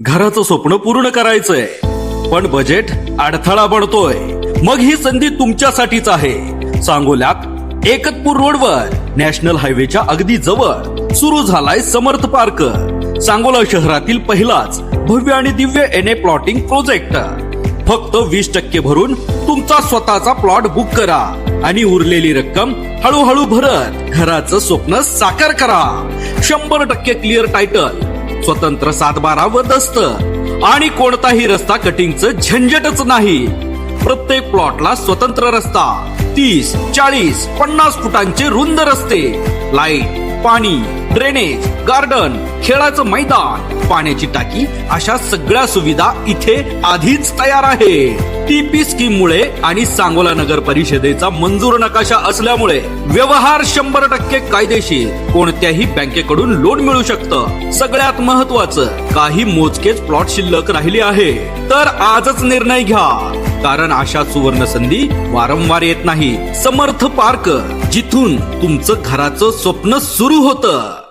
घराचं स्वप्न पूर्ण करायचंय. पण बजेट अडथळा बनतोय. मग ही संधी तुमच्यासाठीच आहे. सांगोल्यात एकतपूर रोडवर नॅशनल हायवेच्या अगदी जवळ सुरू झालाय समर्थ पार्क. सांगोला शहरातील पहिलाच भव्य आणि Divya N A plotting project फक्त वीस टक्के भरून तुमचा स्वतःचा प्लॉट बुक करा आणि उरलेली रक्कम हळूहळू भरत घराचं स्वप्न साकार करा. शंभर टक्के क्लिअर टायटल स्वतंत्र सातबारा व दस्त. आणि कोणताही रस्ता कटिंगचं झंझटच नाही. प्रत्येक प्लॉटला स्वतंत्र रस्ता. तीस चाळीस पन्नास फुटांचे रुंद रस्ते. लाइट पाणी ड्रेनेज गार्डन खेळाचं मैदान. पाण्याची टाकी अशा सगळ्या सुविधा इथे आधीच तयार आहे टीपी स्कीम मुळे आणि सांगोला नगर परिषदेचा मंजूर नकाशा असल्यामुळे व्यवहार शंभर टक्के कायदेशीर. कोणत्याही बँकेकडून लोन मिळू शकतं. सगळ्यात महत्वाचं काही मोजकेच प्लॉट शिल्लक राहिले आहे. तर आजच निर्णय घ्या. कारण अशा सुवर्ण संधी वारंवार येत नाही समर्थ पार्क जिथून तुमचं घराचं स्वप्न सुरू होतं.